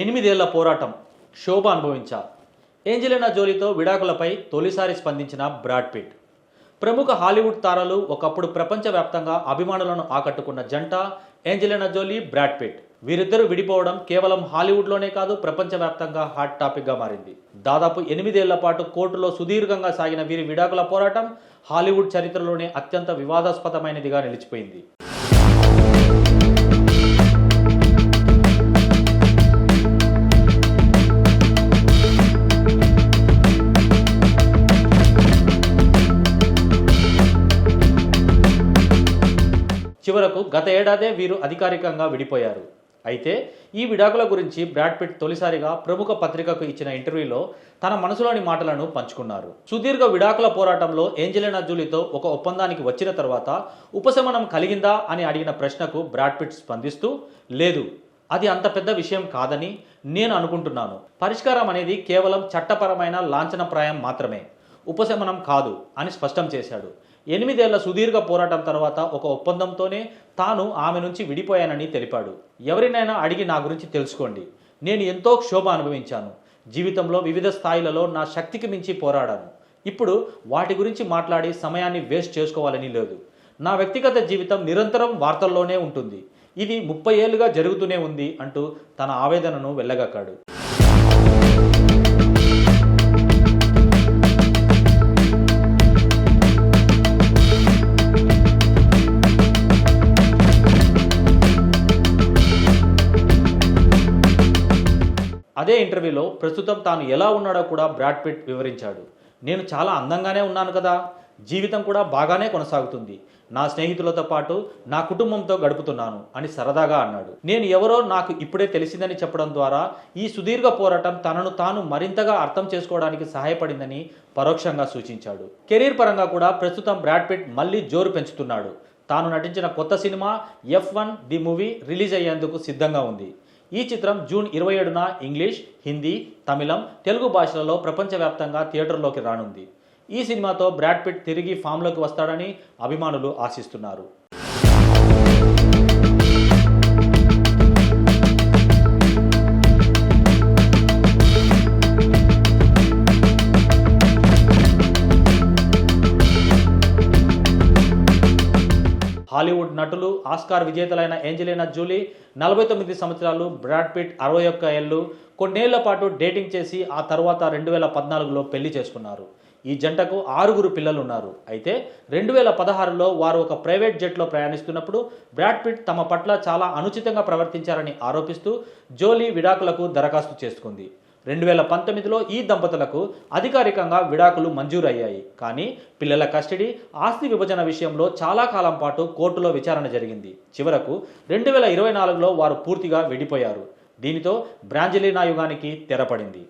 ఎనిమిదేళ్ళ పోరాటం శోభ అనుభవించా ఏంజలినా జోలీతో విడాకులపై తొలిసారి స్పందించిన బ్రాడ్ పిట్. ప్రముఖ హాలీవుడ్ తారలు ఒకప్పుడు ప్రపంచవ్యాప్తంగా అభిమానులను ఆకట్టుకున్న జంట ఏంజలినా జోలీ బ్రాడ్ పిట్. వీరిద్దరూ విడిపోవడం కేవలం హాలీవుడ్లోనే కాదు ప్రపంచవ్యాప్తంగా హాట్ టాపిక్గా మారింది. దాదాపు ఎనిమిదేళ్ళ పాటు కోర్టులో సుదీర్ఘంగా సాగిన వీరి విడాకుల పోరాటం హాలీవుడ్ చరిత్రలోనే అత్యంత వివాదాస్పదమైనదిగా నిలిచిపోయింది. చివరకు గత ఏడాదే వీరు అధికారికంగా విడిపోయారు. అయితే ఈ విడాకుల గురించి బ్రాడ్ పిట్ తొలిసారిగా ప్రముఖ పత్రికకు ఇచ్చిన ఇంటర్వ్యూలో తన మనసులోని మాటలను పంచుకున్నారు. సుదీర్ఘ విడాకుల పోరాటంలో ఏంజలినా జూలీతో ఒక ఒప్పందానికి వచ్చిన తర్వాత ఉపశమనం కలిగిందా అని అడిగిన ప్రశ్నకు బ్రాడ్ పిట్ స్పందిస్తూ లేదు అది అంత పెద్ద విషయం కాదని నేను అనుకుంటున్నాను. పరిష్కారం అనేది కేవలం చట్టపరమైన లాంఛనప్రాయం మాత్రమే. ఉపశమనం కాదు అని స్పష్టం చేశాడు. ఎనిమిదేళ్ళ సుదీర్ఘ పోరాటం తర్వాత ఒక ఒప్పందంతోనే తాను ఆమె నుంచి విడిపోయానని తెలిపాడు. ఎవరినైనా అడిగి నా గురించి తెలుసుకోండి. నేను ఎంతో క్షోభ అనుభవించాను. జీవితంలో వివిధ స్థాయిలలో నా శక్తికి మించి పోరాడాను. ఇప్పుడు వాటి గురించి మాట్లాడి సమయాన్ని వేస్ట్ చేసుకోవాలని లేదు. నా వ్యక్తిగత జీవితం నిరంతరం వార్తల్లోనే ఉంటుంది. ఇది ముప్పై ఏళ్ళుగా జరుగుతూనే ఉంది అంటూ తన ఆవేదనను వెళ్ళగక్కాడు అదే ఇంటర్వ్యూలో ప్రస్తుతం తాను ఎలా ఉన్నాడో కూడా బ్రాడ్ పిట్ వివరించాడు. నేను చాలా అందంగానే ఉన్నాను కదా. జీవితం కూడా బాగానే కొనసాగుతుంది. నా స్నేహితులతో పాటు నా కుటుంబంతో గడుపుతున్నాను అని సరదాగా అన్నాడు. నేను ఎవరో నాకు ఇప్పుడే తెలిసిందని చెప్పడం ద్వారా ఈ సుదీర్ఘ పోరాటం తనను తాను మరింతగా అర్థం చేసుకోవడానికి సహాయపడిందని పరోక్షంగా సూచించాడు. కెరీర్ పరంగా కూడా ప్రస్తుతం బ్రాడ్ పిట్ మళ్ళీ జోరు పెంచుతున్నాడు. తాను నటించిన కొత్త cinema F one the movie release అయ్యేందుకు సిద్ధంగా ఉంది. ఈ చిత్రం జూన్ ఇరవై ఏడున ఇంగ్లీష్ హిందీ తమిళం తెలుగు భాషలలో ప్రపంచవ్యాప్తంగా థియేటర్లోకి రానుంది. ఈ సినిమాతో బ్రాడ్ పిట్ తిరిగి ఫామ్లోకి వస్తాడని అభిమానులు ఆశిస్తున్నారు. హాలీవుడ్ నటులు ఆస్కార్ విజేతలైన ఏంజలినా జూలీ నలభై తొమ్మిది సంవత్సరాలు బ్రాడ్ పిట్ అరవై ఒక్క ఏళ్ళు కొన్నేళ్ళ పాటు డేటింగ్ చేసి ఆ తర్వాత రెండు వేల పద్నాలుగులో పెళ్ళి చేసుకున్నారు. ఈ జంటకు ఆరుగురు పిల్లలు ఉన్నారు అయితే రెండు వేల పదహారులో వారు ఒక ప్రైవేట్ జెట్లో ప్రయాణిస్తున్నప్పుడు బ్రాడ్ పిట్ తమ పట్ల చాలా అనుచితంగా ప్రవర్తించారని ఆరోపిస్తూ జోలీ విడాకులకు దరఖాస్తు చేసుకుంది. రెండు వేల పంతొమ్మిదిలో ఈ దంపతులకు అధికారికంగా విడాకులు మంజూరయ్యాయి. కానీ పిల్లల కస్టడీ ఆస్తి విభజన విషయంలో చాలా కాలం పాటు కోర్టులో విచారణ జరిగింది. చివరకు రెండు వేల ఇరవై నాలుగులో వారు పూర్తిగా విడిపోయారు. దీనితో బ్రాంజలీనా యుగానికి తెరపడింది.